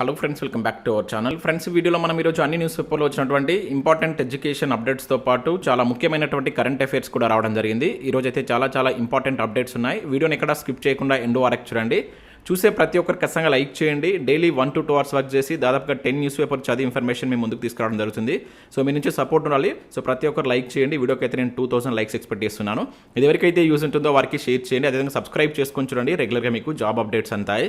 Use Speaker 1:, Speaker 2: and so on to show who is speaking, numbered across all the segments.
Speaker 1: Hello friends welcome back to our channel. Friends వీడియోలో మనం ఈరోజు అన్ని న్యూస్ పేపర్లో వచ్చినటువంటి ఇంపార్టెంట్ ఎడ్యుకేషన్ అప్డేట్స్తో పాటు చాలా ముఖ్యమైనటువంటి కరెంట్ అఫైర్స్ కూడా రావడం జరిగింది. ఈరోజు అయితే చాలా చాలా ఇంపార్టెంట్ అప్డేట్స్ ఉన్నాయి. వీడియోని ఎక్కడ స్కిప్ చేయకుండా ఎండో వరకు చూడండి. చూసే ప్రతి ఒక్కరు ఖచ్చితంగా లైక్ చేయండి. Daily one to two hours work చేసి దాదాపుగా టెన్ న్యూస్ పేపర్ చదివి ఇన్ఫర్మేషన్ మేము ముందుకు తీసుకురావడం జరుగుతుంది. సో మీ నుంచి సపోర్ట్ ఉండాలి. సో ప్రతి ఒక్కరు లైక్ చేయండి. వీడియోకి అయితే నేను టూ థౌసండ్ లైక్స్ ఎక్స్పెక్ట్ చేస్తున్నాను. ఇదివరకైతే యూజ్ ఉంటుందో వారికి షేర్ చేయండి. అదేవిధంగా సబ్స్క్రైబ్ చేసుకొని చూడండి. రెగ్యులర్గా మీకు జాబ్ అప్డేట్స్ అంతాయి.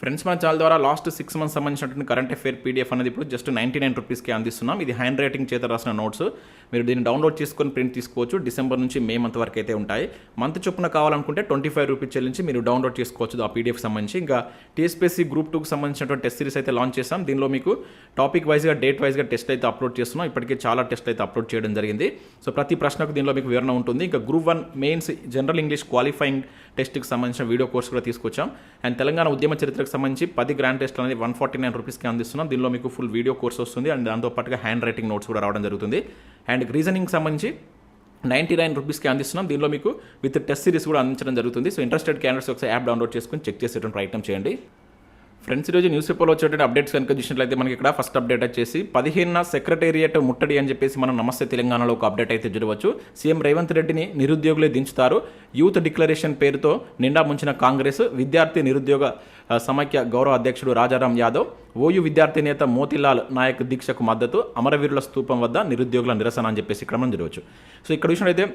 Speaker 1: ఫ్రెండ్స్ మన ఛానల్ ద్వారా లాస్ట్ సిక్స్ మంత్స్ సంబంధించినటువంటి కరెంట్ అఫేర్ పీడిఎఫ్ అనేది ఇప్పుడు జస్ట్ నైంటీ నైన్ రూపీస్కి అందిస్తున్నాం. ఇది హ్యాండ్ రైటింగ్ చేత రాసిన నోట్స్. మీరు దీన్ని డౌన్లోడ్ చేసుకొని ప్రింట్ తీసుకోవచ్చు. డిసెంబర్ నుంచి మే మంత్ వరకు అయితే ఉంటాయి. మంత్ చొప్పున కావాలనుకుంటే ట్వంటీ ఫైవ్ రూపీస్ చెల్లించి మీరు డౌన్లోడ్ చేసుకోవచ్చు ఆ పీడిఎఫ్ సంబంధించి. ఇంకా టీఎస్పీసీ గ్రూప్ టూకి సంబంధించినటువంటి టెస్ట్ సిరీస్ అయితే లాంచ్ చేస్తాం దీనిలో మీకు టాపిక్ వైజ్గా డేట్ వైజ్గా టెస్ట్ అయితే అప్లోడ్ చేస్తున్నాం. ఇప్పటికే చాలా టెస్ట్ అయితే అప్లోడ్ చేయడం జరిగింది. సో ప్రతి ప్రశ్నకు దీనిలో మీకు వివరణ ఉంటుంది. ఇంకా group one mains general English qualifying టెస్ట్కి సంబంధించిన వీడియో కోర్స్ కూడా తీసుకొచ్చాం. అండ్ తెలంగాణ ఉద్యమ చరిత్రకు సంబంధించి పది గ్రాండ్ టెస్ట్ అనేది వన్ ఫార్టీ నైన్ రూపీస్కి అందిస్తున్నాం. దీనిలో మీకు ఫుల్ వీడియో కోర్స్ వస్తుంది. అండ్ దాంతో పాటుగా హ్యాండ్ రైటింగ్ నోట్స్ కూడా రావడం జరుగుతుంది. అండ్ రీజనింగ్ సంబంధించి నైంటీ నైన్ రూపీస్కి అందిస్తున్నాం. దీనిలో మీకు విత్ టెస్ట్ సిరీస్ కూడా అందించడం జరుగుతుంది. సో ఇంట్రెస్టెడ్ క్యాండిడేట్స్ ఒకసారి యాప్ డౌన్లోడ్ చేసుకుని చెక్ చేసేటువంటి ప్రయత్నం చేయండి. ఫ్రెండ్స్ ఈరోజు న్యూస్ పేపర్లో వచ్చేటువంటి అప్డేట్స్ కనుక చూసినట్లయితే మనకి ఇక్కడ ఫస్ట్ అప్డేట్ వచ్చేసి పదిహేనున సెక్రటేరియట్ ముట్టడి అని చెప్పేసి మనం నమస్తే తెలంగాణలో ఒక అప్డేట్ అయితే చూడవచ్చు. సీఎం రేవంత్ రెడ్డిని నిరుద్యోగులే దించుతారు. యూత్ డిక్లరేషన్ పేరుతో నిండా ముంచిన కాంగ్రెస్ విద్యార్థి నిరుద్యోగ సమైక్య గౌరవ అధ్యక్షుడు రాజారాం యాదవ్ ఓయూ విద్యార్థి నేత మోతిలాల్ నాయక్ దీక్షకు మద్దతు అమరవీరుల స్తూపం వద్ద నిరుద్యోగుల నిరసన అని చెప్పేసి ఇక్కడ మనం చూడవచ్చు. సో ఇక్కడ చూసినట్లయితే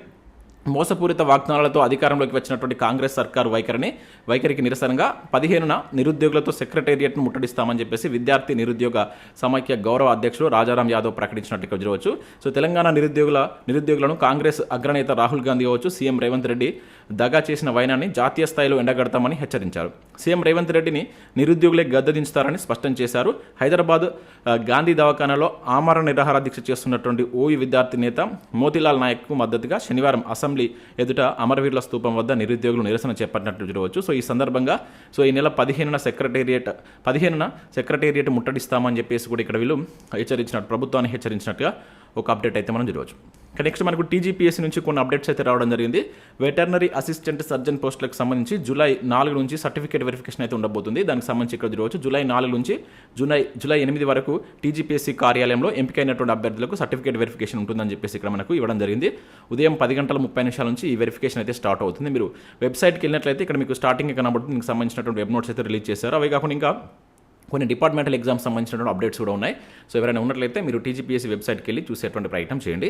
Speaker 1: మోసపూరిత వాగ్దానాలతో అధికారంలోకి వచ్చినటువంటి కాంగ్రెస్ సర్కారు వైఖరిని వైఖరికి నిరసనగా పదిహేనున నిరుద్యోగులతో సెక్రటేరియట్ను ముట్టడిస్తామని చెప్పేసి విద్యార్థి నిరుద్యోగ సమైక్య గౌరవ అధ్యక్షుడు రాజారాం యాదవ్ ప్రకటించినట్టు ఇక్కడ చూడవచ్చు. సో తెలంగాణ నిరుద్యోగుల నిరుద్యోగులను కాంగ్రెస్ అగ్రనేత రాహుల్ గాంధీ కావచ్చు సీఎం రేవంత్ రెడ్డి దగా చేసిన వైనాన్ని జాతీయ స్థాయిలో ఎండగడతామని హెచ్చరించారు. సీఎం రేవంత్ రెడ్డిని నిరుద్యోగులే గద్దదించుతారని స్పష్టం చేశారు. హైదరాబాద్ గాంధీ దవాఖానాలో ఆమరణ నిరాహార దీక్ష చేస్తున్నటువంటి ఓయూ విద్యార్థి నేత మోతిలాల్ నాయక్కు మద్దతుగా శనివారం అసెంబ్లీ ఎదుట అమరవీరుల స్తూపం వద్ద నిరుద్యోగులు నిరసన చేపట్టినట్టు చూడవచ్చు. సో ఈ సందర్భంగా సో ఈ నెల పదిహేనున సెక్రటేరియట్ పదిహేనున సెక్రటేరియట్ ముట్టడిస్తామని చెప్పేసి కూడా ఇక్కడ వీళ్ళు హెచ్చరించినట్టు ప్రభుత్వాన్ని హెచ్చరించినట్టుగా ఒక అప్డేట్ అయితే మనం చూడవచ్చు. నెక్స్ట్ మనకు టీజీపీఎస్సీ నుంచి కొన్ని అప్డేట్స్ అయితే రావడం జరిగింది. వెటర్నరీ అసిస్టెంట్ సర్జన్ పోస్టులకు సంబంధించి జూలై నాలుగు నుంచి సర్టిఫికేట్ వెరిఫికేషన్ అయితే ఉండబోతుంది. దానికి సంబంధించి ఇక్కడ చూడవచ్చు. జూలై నాలుగు నుంచి జూలై జూలై ఎనిమిది వరకు టీజీపీఎస్సీ కార్యాలయంలో ఎంపికైనటువంటి అభ్యర్థులకు సర్టిఫికేట్ వెరిఫికేషన్ ఉంటుందని చెప్పేసి ఇక్కడ మనకు ఇవ్వడం జరిగింది. ఉదయం పది గంటల ముప్పై నిమిషాల నుంచి ఈ వెరిఫికేషన్ అయితే స్టార్ట్ అవుతుంది. మీరు వెబ్సైట్కి వెళ్ళినట్లయితే ఇక్కడ మీకు స్టార్టింగ్ కనబడుతుంది. దీనికి సంబంధించినటువంటి వెబ్ నోట్స్ అయితే రిలీజ్ చేశారు. అవి కాకుండా ఇంకా కొన్ని డిపార్ట్మెంటల్ ఎగ్జామ్స్ సంబంధించినటువంటి అప్డేట్స్ కూడా ఉన్నాయి. సో ఎవరైనా ఉన్నట్లయితే మీరు టీజీపీఎస్సీ వెబ్సైట్కి వెళ్ళి చూసేటువంటి ప్రయత్నం చేయండి.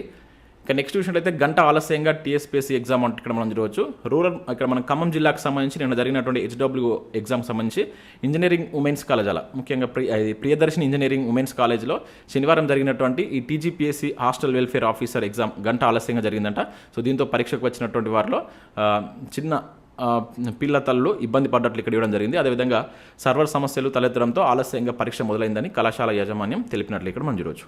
Speaker 1: ఇక నెక్స్ట్ అయితే గంట ఆలస్యంగా టీఎస్పీఎస్సీ ఎగ్జామ్ అంటే ఇక్కడ మనం చూడవచ్చు. రూరల్ ఇక్కడ మన ఖమ్మం జిల్లాకు సంబంధించి నిన్న జరిగినటువంటి హెచ్డబ్ల్యూ ఎగ్జామ్ సంబంధించి ఇంజనీరింగ్ ఉమెన్స్ కాలేజ్ అలా ముఖ్యంగా ప్రి ప్రియదర్శిని ఇంజనీరింగ్ ఉమెన్స్ కాలేజ్లో శనివారం జరిగినటువంటి ఈ TGPSC hostel welfare officer exam గంట ఆలస్యంగా జరిగిందంట. సో దీంతో పరీక్షకు వచ్చినటువంటి వారిలో చిన్న పిల్ల తల్లు ఇబ్బంది పడ్డట్లు ఇక్కడ ఇవ్వడం జరిగింది. అదేవిధంగా సర్వర్ సమస్యలు తలెత్తడంతో ఆలస్యంగా పరీక్ష మొదలైందని కళాశాల యాజమాన్యం తెలిపినట్లు ఇక్కడ మనం చూడవచ్చు.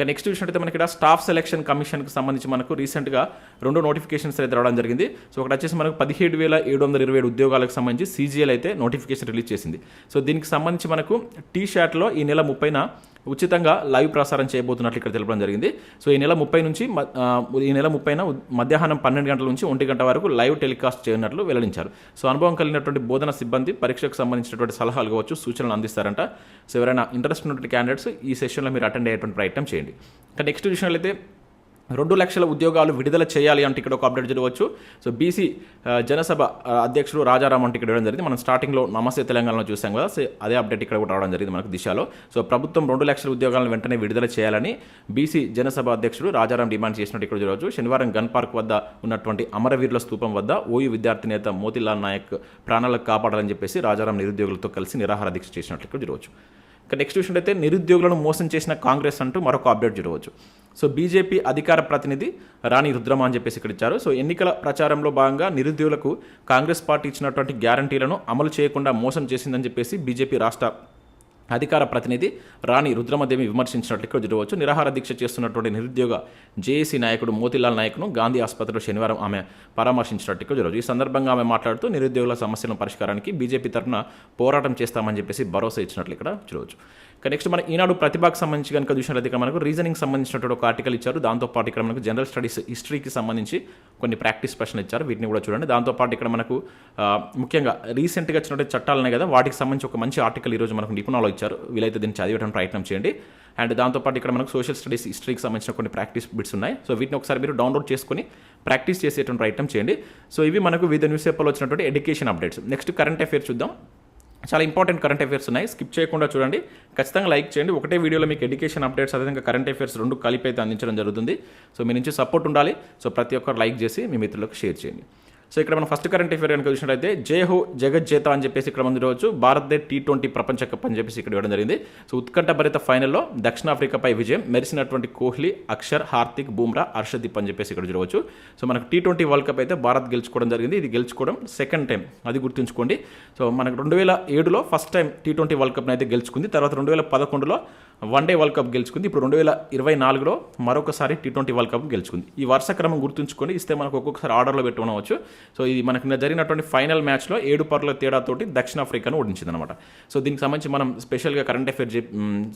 Speaker 1: ఇక నెక్స్ట్ చూసినట్టయితే మనకి ఇక్కడ స్టాఫ్ సెలక్షన్ కమిషన్కి సంబంధించి మనకు రీసెంట్గా రెండు నోటిఫికేషన్స్ అయితే రావడం జరిగింది. సో ఒకటి వచ్చేసి మనకు పదిహేడు వేల ఏడు వందల ఇరవై ఏడు ఉద్యోగాలకు సంబంధించి సీజీఎల్ అయితే నోటిఫికేషన్ రిలీజ్ చేసింది. సో దీనికి సంబంధించి మనకు టీ షర్ట్లో ఈ నెల ముప్పైన ఉచితంగా లైవ్ ప్రసారం చేయబోతున్నట్లు ఇక్కడ తెలపడం జరిగింది. సో ఈ నెల ముప్పై నుంచి మ- ఈ నెల ముప్పైన మధ్యాహ్నం పన్నెండు గంటల నుంచి ఒంటి గంట వరకు లైవ్ టెలికాస్ట్ చేయనున్నట్లు వెల్లడించారు. సో అనుభవం కలిగినటువంటి బోధన సిబ్బంది పరీక్షకు సంబంధించినటువంటి సలహాలు కావచ్చు సూచనలు అందిస్తారంట. సో ఎవరైనా ఇంట్రెస్ట్ ఉన్నటువంటి క్యాండిడేట్స్ ఈ సెషన్లో మీరు అటెండ్ అయ్యేటువంటి ప్రయత్నం చేయండి. ఇంకా నెక్స్ట్ చూసినట్లయితే రెండు లక్షల ఉద్యోగాలు విడుదల చేయాలి అంటే ఇక్కడ ఒక అప్డేట్ చదవచ్చు. సో బీసీ జనసభ అధ్యక్షుడు రాజారాం అంటే ఇక్కడ ఇవ్వడం జరిగింది. మనం స్టార్టింగ్లో నమస్తే తెలంగాణలో చూసాం కదా. సో అదే అప్డేట్ ఇక్కడ కూడా రావడం జరిగింది మనకు దిశలో. సో ప్రభుత్వం రెండు లక్షల ఉద్యోగాలను వెంటనే విడుదల చేయాలని బీసీ జనసభ అధ్యక్షుడు రాజారాం డిమాండ్ చేసినట్టు ఇక్కడ చూడవచ్చు. శనివారం గన్ పార్క్ వద్ద ఉన్నటువంటి అమరవీరుల స్తూపం వద్ద ఓయూ విద్యార్థి నేత మోతిలాల్ నాయక్ ప్రాణాలకు కాపాడాలని చెప్పేసి రాజారాం నిరుద్యోగులతో కలిసి నిరాహార దీక్ష చేసినట్లు ఇక్కడ చూడవచ్చు. ఇక నెక్స్ట్ అయితే నిరుద్యోగులను మోసం చేసిన కాంగ్రెస్ అంటూ మరొక అప్డేట్ చూడవచ్చు. సో బీజేపీ అధికార ప్రతినిధి రాణి రుద్రమ అని చెప్పేసి ఇక్కడ ఇచ్చారు. సో ఎన్నికల ప్రచారంలో భాగంగా నిరుద్యోగులకు కాంగ్రెస్ పార్టీ ఇచ్చినటువంటి గ్యారంటీలను అమలు చేయకుండా మోసం చేసిందని చెప్పేసి బీజేపీ రాష్ట్ర అధికార ప్రతినిధి రాణి రుద్రమదేవి విమర్శించినట్లు ఇక్కడ చూడవచ్చు నిరాహార దీక్ష చేస్తున్నటువంటి నిరుద్యోగ జేఏసీ నాయకుడు మోతిలాల్ నాయక్ను గాంధీ ఆసుపత్రిలో శనివారం ఆమె పరామర్శించినట్టు ఇక్కడ చూడవచ్చు ఈ సందర్భంగా ఆమె మాట్లాడుతూ నిరుద్యోగుల సమస్యల పరిష్కారానికి బీజేపీ తరఫున పోరాటం చేస్తామని చెప్పేసి భరోసా ఇచ్చినట్లు ఇక్కడ చూడవచ్చు. ఇక నెక్స్ట్ మన ఈనాడు ప్రతిభకు సంబంధించి కనుక చూసినట్లయితే ఇక్కడ మనకు రీజనింగ్ సంబంధించినటువంటి ఒక ఆర్టికల్ ఇచ్చారు. దాంతోపాటు ఇక్కడ మనకు జనరల్ స్టడీస్ హిస్టరీకి సంబంధించి కొన్ని ప్రాక్టీస్ ప్రశ్నలు ఇచ్చారు. వీటిని కూడా చూడండి. దాంతోపాటు ఇక్కడ మనకు ముఖ్యంగా రీసెంట్గా వచ్చినటువంటి చట్టాలనే కదా వాటికి సంబంధించి ఒక మంచి ఆర్టికల్ ఈరోజు మనకు నిపుణాలు ఇచ్చారు. వీలైతే దీన్ని చదివడానికి ప్రయత్నం చేయండి. అండ్ దాంతోపాటు ఇక్కడ మనకు సోషల్ స్టడీస్ హిస్టరీకి సంబంధించిన కొన్ని ప్రాక్టీస్ బిట్స్ ఉన్నాయి. సో వీటిని ఒకసారి మీరు డౌన్లోడ్ చేసుకొని ప్రాక్టీస్ చేసేటువంటి ప్రయత్నం చేయండి. సో ఇవి మనకు వివిధ న్యూస్ పేపర్లో వచ్చినటువంటి education updates next current affairs చూద్దాం. చాలా ఇంపార్టెంట్ కరెంట్ అఫేర్స్ ఉన్నాయి. స్కిప్ చేయకుండా చూడండి. ఖచ్చితంగా లైక్ చేయండి. ఒకటే వీడియోలో మీకు ఎడ్యుకేషన్ అప్డేట్స్ అదేవిధంగా కరెంట్ అఫేర్స్ రెండు కలిపి అయితే అందించడం జరుగుతుంది. సో మీ నుంచి సపోర్ట్ ఉండాలి. సో ప్రతి ఒక్కరు లైక్ చేసి మీ మిత్రులకు షేర్ చేయండి. సో ఇక్కడ మనం ఫస్ట్ కరెంట్ అఫేర్ కనుక చూసినట్లయితే జేహో జగజ్జేత అని చెప్పేసి ఇక్కడ మనం చూడవచ్చు. భారత్ టీ ట్వంటీ ప్రపంచ కప్ అని చెప్పేసి ఇక్కడ ఇవ్వడం జరిగింది. సో ఉత్కంఠ భరిత ఫైనల్లో దక్షిణాఫ్రికాపై విజయం మెరిసినటువంటి కోహ్లీ అక్షర్ హార్దిక్ బూమ్రా హర్షదీప్ అని చెప్పేసి ఇక్కడ చూడవచ్చు. సో మనకు టీ ట్వంటీ వరల్డ్ కప్ అయితే భారత్ గెలుచుకోవడం జరిగింది. ఇది గెలుచుకోవడం సెకండ్ టైం అది గుర్తుంచుకోండి. సో మనకు రెండు వేల ఏడులో first time T twenty world కప్ని అయితే గెలుచుకుంది. తర్వాత రెండు వేల పదకొండులో వన్ డే వరల్డ్ కప్ గెలుచుకుంది. ఇప్పుడు రెండు వేల ఇరవై నాలుగులో మరొకసారి టీ ట్వంటీ వరల్డ్ కప్ గెలుచుకుంది. ఈ వరుస క్రమం గుర్తుంచుకొని ఇస్తే మనకు ఒక్కొక్కసారి ఆర్డర్లో పెట్టుకోవచ్చు. సో ఇది మనకు జరిగినటువంటి ఫైనల్ మ్యాచ్లో ఏడు పరుల తేడాతోటి దక్షిణాఫ్రికాను ఓడించింది అనమాట సో దీనికి సంబంధించి మనం స్పెషల్గా కరెంట్ అఫేర్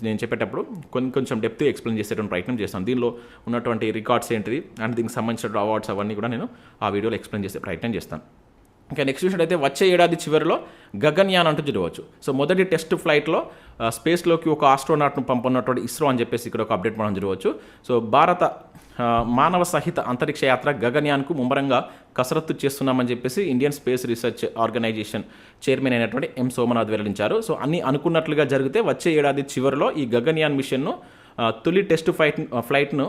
Speaker 1: నేను చెప్పేటప్పుడు కొన్ని కొంచెం డెప్త్ ఎక్స్ప్లెయిన్ చేసేటువంటి ప్రయత్నం చేస్తాను. దీనిలో ఉన్నటువంటి రికార్డ్స్ ఏంటిది? అండ్ దీనికి సంబంధించిన అవార్డ్స్ అవన్నీ కూడా నేను ఆ వీడియోలో ఎక్స్ప్లెయిన్ చేసే ప్రయత్నం చేస్తాను. ఇంకా నెక్స్ట్ చూసినట్టయితే వచ్చే ఏడాది చివరిలో గగన్యాన్ అంటూ చూడవచ్చు సో మొదటి టెస్ట్ ఫ్లైట్లో స్పేస్లోకి ఒక ఆస్ట్రోనాట్ను పంపనున్నటువంటి ఇస్రో అని చెప్పేసి ఇక్కడ ఒక అప్డేట్ మనం చూడవచ్చు సో భారత మానవ సహిత అంతరిక్ష యాత్ర గగన్యాన్కు ముమ్మరంగా కసరత్తు చేస్తున్నామని చెప్పేసి Indian space research organisation chairman అయినటువంటి ఎం సోమనాథ్ వెల్లడించారు. సో అన్ని అనుకున్నట్లుగా జరిగితే వచ్చే ఏడాది చివరిలో ఈ గగన్యాన్ మిషన్ను తొలి టెస్ట్ ఫ్లైట్ ఫ్లైట్ను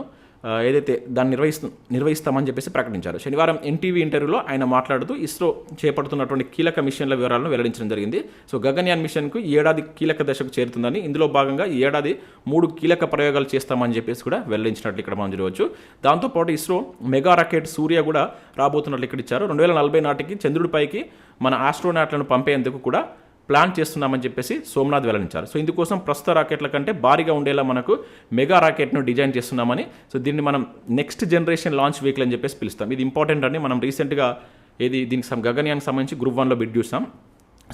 Speaker 1: ఏదైతే దాన్ని నిర్వహిస్తు నిర్వహిస్తామని చెప్పేసి ప్రకటించారు. శనివారం ఎన్టీవీ ఇంటర్వ్యూలో ఆయన మాట్లాడుతూ ఇస్రో చేపడుతున్నటువంటి కీలక మిషన్ల వివరాలను వెల్లడించడం జరిగింది. సో గగన్యాన్ మిషన్కు ఏడాది కీలక దశకు చేరుతుందని ఇందులో భాగంగా ఈ ఏడాది మూడు కీలక ప్రయోగాలు చేస్తామని చెప్పేసి కూడా వెల్లడించినట్లు ఇక్కడ మనం చూడవచ్చు. దాంతోపాటు ఇస్రో మెగా రాకెట్ సూర్య కూడా రాబోతున్నట్లు ఇక్కడ ఇచ్చారు. రెండు వేల నలభై నాటికి చంద్రుడిపైకి మన ఆస్ట్రోనాట్లను పంపేందుకు కూడా ప్లాన్ చేస్తున్నామని చెప్పేసి సోమనాథ్ వెల్లడించారు. సో ఇందుకోసం ప్రస్తుత రాకెట్ల కంటే భారీగా ఉండేలా మనకు మెగా రాకెట్ను డిజైన్ చేస్తున్నామని సో దీన్ని మనం నెక్స్ట్ జనరేషన్ లాంచ్ వెహికల్ అని చెప్పేసి పిలుస్తాం. ఇది ఇంపార్టెంట్ అండి మనం రీసెంట్గా ఏది దీనికి సం- గగన్యానికి సంబంధించి గ్రూప్ వన్లో బిడ్ చూసాం.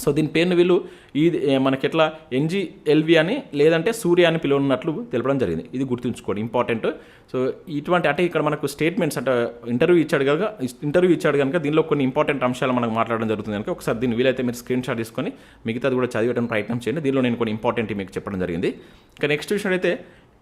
Speaker 1: సో దీని పేరును వీళ్ళు ఈ మనకి ఎట్లా ఎన్జిఎల్వి అని లేదంటే సూర్య అని పిలువనున్నట్లు తెలపడం జరిగింది. ఇది గుర్తుంచుకోండి ఇంపార్టెంట్. సో ఇటువంటి అంటే ఇక్కడ మనకు స్టేట్మెంట్స్ అంటే ఇంటర్వ్యూ ఇచ్చాడు కనుక ఇంటర్వ్యూ ఇచ్చాడు కనుక దీనిలో కొన్ని ఇంపార్టెంట్ అంశాలు మనకు మాట్లాడడం జరుగుతుంది కనుక ఒకసారి దీన్ని వీలైతే మీరు స్క్రీన్ షాట్ తీసుకొని మిగతాది కూడా చదివడం ప్రయత్నం చేయండి. దీనిలో నేను కొన్ని ఇంపార్టెంట్ మీకు చెప్పడం జరిగింది. ఇక నెక్స్ట్ విషయం అయితే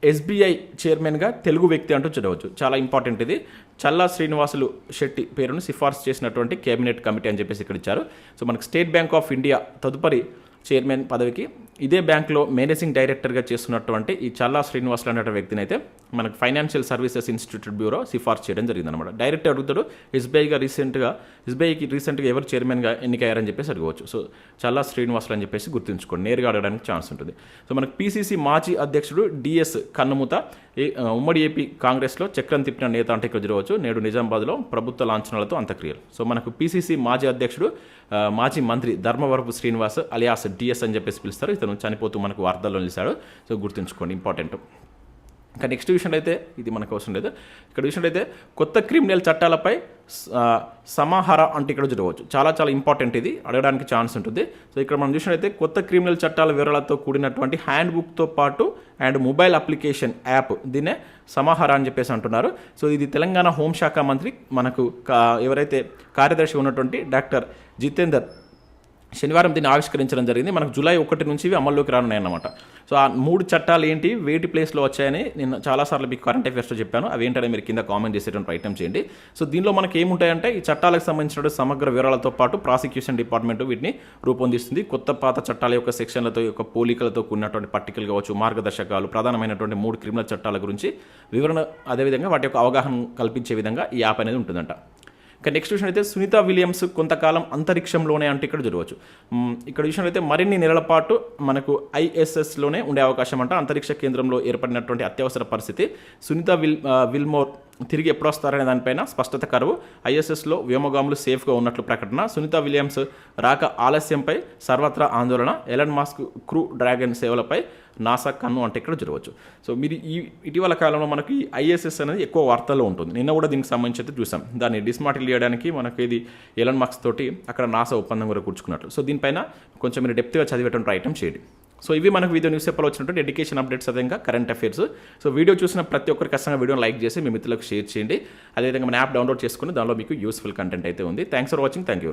Speaker 1: ఎస్బీఐ చైర్మన్గా తెలుగు వ్యక్తి అంటూ చూడవచ్చు. చాలా ఇంపార్టెంట్ ఇది. చల్లా శ్రీనివాసులు శెట్టి పేరును సిఫార్సు చేసినటువంటి కేబినెట్ కమిటీ అని చెప్పేసి ఇక్కడ ఇచ్చారు. సో మనకు స్టేట్ బ్యాంక్ ఆఫ్ ఇండియా తదుపరి చైర్మన్ పదవికి ఇదే బ్యాంక్లో మేనేజింగ్ డైరెక్టర్గా చేస్తున్నటువంటి ఈ చల్లా శ్రీనివాసులు అనే వ్యక్తిని అయితే మనకు ఫైనాన్షియల్ సర్వీసెస్ ఇన్స్టిట్యూట్ బ్యూరో సిఫార్సు చేయడం జరిగిందనమాట డైరెక్ట్ డైరెక్టర్ అడుగుతాడు ఎస్బీఐగా రీసెంట్గా ఎస్బీఐకి రీసెంట్గా ఎవరు చైర్మన్గా ఎన్నికయ్యారని చెప్పేసి అడగవచ్చు. సో చల్లా శ్రీనివాసులు అని చెప్పేసి గుర్తుంచుకోండి నేరుగా అడగడానికి ఛాన్స్ ఉంటుంది. సో మనకు పీసీసీ మాజీ అధ్యక్షుడు డిఎస్ కన్నుమూత ఉమ్మడి ఏపీ కాంగ్రెస్లో చక్రం తిప్పిన నేత అంటే ఇక్కడ చూడవచ్చు నేడు నిజామాబాద్లో ప్రభుత్వ లాంఛనాలతో అంత్యక్రియలు. సో మనకు పీసీసీ మాజీ అధ్యక్షుడు మాజీ మంత్రి ధర్మవరపు శ్రీనివాస్ అలియాస్ డిఎస్ అని చెప్పేసి పిలుస్తారు. ఇతను చనిపోతూ మనకు వార్తల్లో నిలిచాడు. సో గుర్తుంచుకోండి ఇంపార్టెంట్. ఇంకా నెక్స్ట్ విషయం అయితే ఇది మనకు అవసరం లేదు. ఇక్కడ విషయం అయితే కొత్త క్రిమినల్ చట్టాలపై సమాహార అంటే ఇక్కడ చూడవచ్చు. చాలా చాలా ఇంపార్టెంట్ ఇది. అడగడానికి ఛాన్స్ ఉంటుంది. సో ఇక్కడ మనం చూసినట్లయితే కొత్త క్రిమినల్ చట్టాల వివరాలతో కూడినటువంటి హ్యాండ్ బుక్తో పాటు అండ్ మొబైల్ అప్లికేషన్ యాప్ దీన్నే సమాహార అని చెప్పేసి అంటున్నారు. సో ఇది తెలంగాణ హోంశాఖ మంత్రి మనకు కా- ఎవరైతే కార్యదర్శి ఉన్నటువంటి డాక్టర్ జితేందర్ శనివారం దీన్ని ఆవిష్కరించడం జరిగింది. మనకు జూలై ఒకటి నుంచి ఇవి అమల్లోకి రానున్నాయి అన్నమాట సో ఆ మూడు చట్టాలు ఏంటి వేటి ప్లేస్లో వచ్చాయని నేను చాలాసార్లు మీకు కరెంట్ అఫేర్స్లో చెప్పాను. అవి ఏంటనే మీరు కింద కామెంట్ చేసేటువంటి ప్రయత్నం చేయండి. సో దీనిలో మనకి ఏముంటాయంటే ఈ చట్టాలకు సంబంధించిన సమగ్ర వివరాలతో పాటు ప్రాసిక్యూషన్ డిపార్ట్మెంట్ వీటిని రూపొందిస్తుంది. కొత్త పాత చట్టాల యొక్క సెక్షన్లతో యొక్క పోలికలతో కూడినటువంటి పట్టికలు కావచ్చు మార్గదర్శకాలు ప్రధానమైనటువంటి మూడు క్రిమినల్ చట్టాల గురించి వివరణ అదేవిధంగా వాటి యొక్క అవగాహన కల్పించే విధంగా ఈ యాప్ అనేది ఉంటుందంట. ఇక నెక్స్ట్ విషయం అయితే సునీత విలియమ్స్ కొంతకాలం అంతరిక్షంలోనే అంటే ఇక్కడ చూడవచ్చు ఇక్కడ విషయంలో అయితే మరిన్ని నెలల పాటు మనకు ఐఎస్ఎస్లోనే ఉండే అవకాశం అంట. అంతరిక్ష కేంద్రంలో ఏర్పడినటువంటి అత్యవసర పరిస్థితి. సునీత విల్ విల్మోర్ తిరిగి ఎప్పుడు వస్తారనే దానిపైన స్పష్టత కరువు. ఐఎస్ఎస్లో వ్యోమగాములు సేఫ్గా ఉన్నట్లు ప్రకటన. సునీత విలియమ్స్ రాక ఆలస్యంపై సర్వత్రా ఆందోళన. ఎలన్ మాస్క్ క్రూ డ్రాగన్ సేవలపై నాసా కన్ను అంటే ఇక్కడ జరగవచ్చు. సో మీరు ఈ ఇటీవల కాలంలో మనకి ఐఎస్ఎస్ అనేది ఎక్కువ వార్తల్లో ఉంటుంది. నిన్న కూడా దీనికి సంబంధించి అయితే చూసాం. దాన్ని డిస్మాటిల్ చేయడానికి మనకి ఇది ఎలన్ మాస్క్ తోటి అక్కడ నాసా ఒప్పందం కూడా కూర్చుకున్నట్లు సో దీనిపైన కొంచెం మీరు డెప్త్గా చదివేటువంటి ప్రయత్నం చేయండి. సో ఇవి మనకు వీడియో న్యూస్ పేపర్లో వచ్చినటువంటి ఎడ్యుకేషన్ అప్డేట్స్ అదేవిధంగా కరెంట్ అఫైర్స్ సో వీడియో చూసిన ప్రతి ఒక్కరికి ఖచ్చితంగా వీడియోని లైక్ చేసి మీ మిత్రులకు షేర్ చేయండి. అదేవిధంగా మన యాప్ డౌన్లోడ్ చేసుకుని దానిలో మీకు యూస్ఫుల్ కంటెంట్ అయితే ఉంది. Thanks for watching thank you